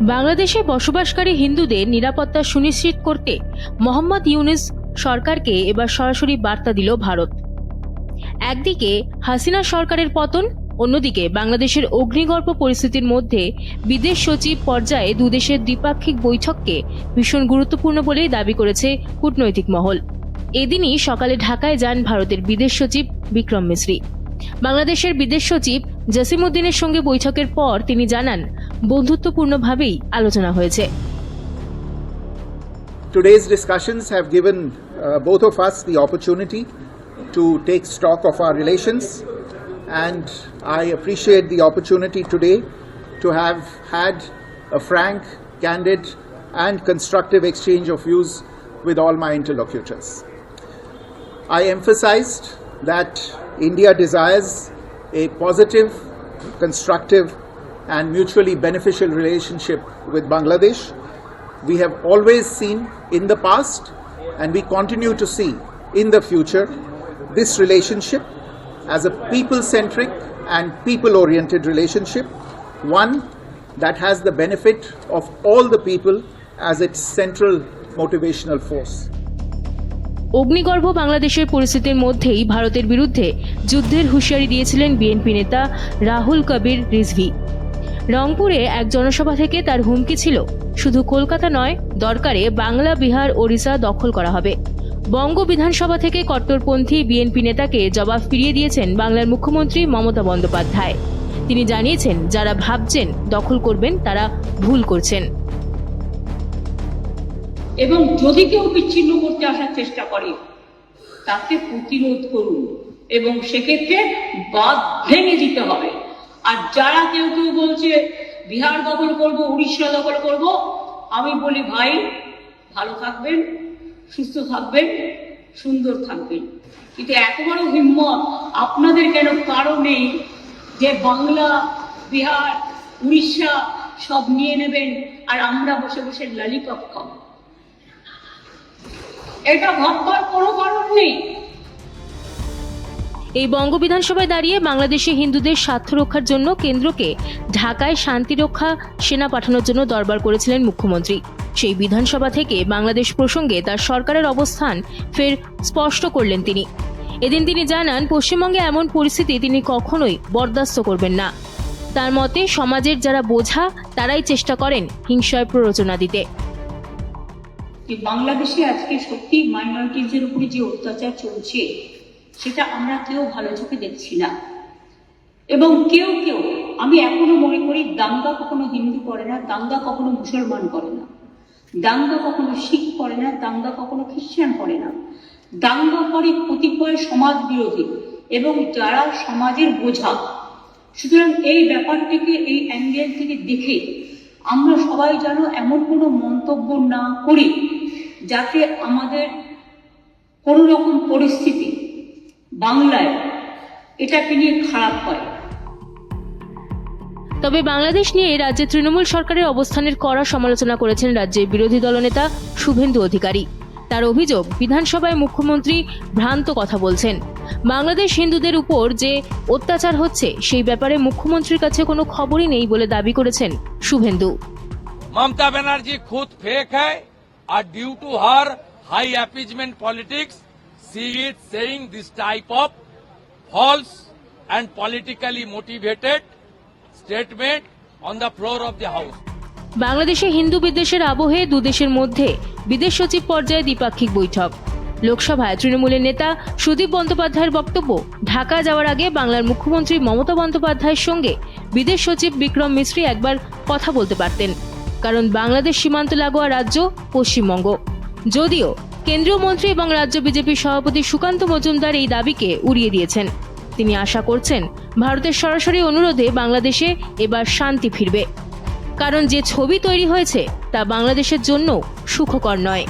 বাংলাদেশে বসবাসকারী হিন্দুদের নিরাপত্তা সুনিশ্চিত করতে মোহাম্মদ ইউনুস সরকারকে এবার সরাসরি বার্তা দিল ভারত। একদিকে হাসিনা সরকারের পতন, অন্যদিকে বাংলাদেশের অগ্নিগর্ভ পরিস্থিতির মধ্যে বিদেশ সচিব পর্যায়ে দুদেশের দ্বিপাক্ষিক বৈঠককে ভীষণ গুরুত্বপূর্ণ বলেই দাবি করেছে কূটনৈতিক মহল। এদিনই সকালে ঢাকায় যান ভারতের বিদেশ সচিব বিক্রম মিশ্রি। বাংলাদেশের বিদেশ সচিব জসিমউদ্দিনের সঙ্গে বৈঠকের পর তিনি জানান বন্ধুত্বপূর্ণভাবেই আলোচনা হয়েছে Today's discussions have given uh, both of us the opportunity to take stock of our relations, and I appreciate the opportunity today to have had a frank, candid, and constructive exchange of views with all my interlocutors. I emphasized that India desires a positive, constructive, and mutually beneficial relationship with Bangladesh. We have always seen in the past, and we continue to see in the future, this relationship as a people centric and people oriented relationship, one that has the benefit of all the people as its central motivational force. অগ্নিগর্ভ বাংলাদেশের পরিস্থিতির মধ্যেই ভারতের বিরুদ্ধে যুদ্ধের হুঁশিয়ারি দিয়েছিলেন BNP নেতা রাহুল কবির রিজভি রংপুরে এক জনসভা থেকে তার হুমকি ছিল। শুধু কলকাতা নয়, দরকারে বাংলা, বিহার, ওড়িশা দখল করা হবে। বঙ্গ বিধানসভা থেকে কট্টরপন্থী বিএনপি নেতাকে জবাব ফিরিয়ে দিয়েছেন বাংলার মুখ্যমন্ত্রী মমতা বন্দ্যোপাধ্যায়। তিনি জানিয়েছেন, যারা ভাবছেন দখল করবেন, তারা ভুল করছেন। এবং যদি কেউ বিচ্ছিন্ন করতে আসার চেষ্টা করে, তাকে প্রতিরোধ করুন এবং সেক্ষেত্রে বাদ ভেঙে দিতে হবে। আর যারা কেউ কেউ বলছে, বিহার দখল করব, উড়িষ্যা দখল করব, আমি বলি, ভাই, ভালো থাকবেন, সুস্থ থাকবেন, সুন্দর থাকবেন। কিন্তু এত বড় হিম্মত আপনাদের কেন কারও নেই যে বাংলা, বিহার, উড়িষ্যা সব নিয়ে নেবেন আর আমরা বসে বসে লালিপপ খাব? এটা ভাববার কোনো কারণ নেই। এই বঙ্গ বিধানসভায় দাঁড়িয়ে বাংলাদেশে হিন্দুদের স্বার্থ রক্ষার জন্য কেন্দ্রকে ঢাকায় শান্তিরক্ষা সেনা পাঠানোর জন্য দরবার করেছিলেন মুখ্যমন্ত্রী। সেই বিধানসভা থেকে বাংলাদেশ প্রসঙ্গে তার সরকারের অবস্থান ফের স্পষ্ট করলেন তিনি। এদিন তিনি জানান, পশ্চিমবঙ্গে এমন পরিস্থিতি তিনি কখনোই বরদাস্ত করবেন না। তার মতে, সমাজের যারা বোঝা, তারাই চেষ্টা করেন হিংসায় প্ররোচনা দিতে। বাংলাদেশে আজকে সত্যি মাইনরিটিজের উপরে যে অত্যাচার চলছে সেটা আমরা কেউ ভালো চোখে দেখছি না। এবং কেউ কেউ, আমি এখনও মনে করি, দাঙ্গা কখনো হিন্দু করে না, দাঙ্গা কখনো মুসলমান করে না। দাঙ্গা কখনো শিখ করে না, দাঙ্গা কখনো খ্রিস্টান করে না। দাঙ্গা করে কতিপয় সমাজ বিরোধী এবং যারা সমাজের বোঝা। সুতরাং এই ব্যাপারটিকে, এই অ্যাঙ্গেল থেকে দেখে আমরা সবাই যেন এমন কোনো মন্তব্য না করি, যাতে আমাদের কোনো রকম পরিস্থিতি বাংলায় এটাকে নিয়ে খারাপ হয় তবে বাংলাদেশ নিয়ে রাজ্যে তৃণমূল সরকারের অবস্থানের কড়া সমালোচনা করেছেন রাজ্যের বিরোধী দলনেতা শুভেন্দু অধিকারী। তার অভিযোগ বিধানসভায় মুখ্যমন্ত্রী ভ্রান্ত কথা বলছেন। বাংলাদেশ হিন্দুদের উপর যে অত্যাচার হচ্ছে সেই ব্যাপারে মুখ্যমন্ত্রীর কাছে কোনো খবরই নেই বলে দাবি করেছেন শুভেন্দু। মমতা ব্যানার্জি খুদ ফেক হ্যাঁ আর due to her high appeasement politics she is saying this type of false and politically motivated statement on the floor of the house. বাংলাদেশে হিন্দু বিদ্বেষের আবহে দুদেশের মধ্যে বিদেশ সচিব পর্যায়ে দ্বিপাক্ষিক বৈঠক লোকসভায় তৃণমূলের নেতা সুদীপ বন্দ্যোপাধ্যায়ের বক্তব্য, ঢাকা যাওয়ার আগে বাংলার মুখ্যমন্ত্রী মমতা বন্দ্যোপাধ্যায়ের সঙ্গে বিদেশ সচিব বিক্রম মিশ্রি একবার কথা বলতে পারতেন, কারণ বাংলাদেশ সীমান্ত লাগোয়া রাজ্য পশ্চিমবঙ্গ যদিও কেন্দ্রীয় মন্ত্রী এবং রাজ্য বিজেপির সভাপতি সুকান্ত মজুমদার এই দাবিকে উড়িয়ে দিয়েছেন। তিনি আশা করছেন, ভারতের সরাসরি অনুরোধে বাংলাদেশে এবার শান্তি ফিরবে। কারণ যে ছবি তৈরি হয়েছে, তা বাংলাদেশের জন্য সুখকর নয়।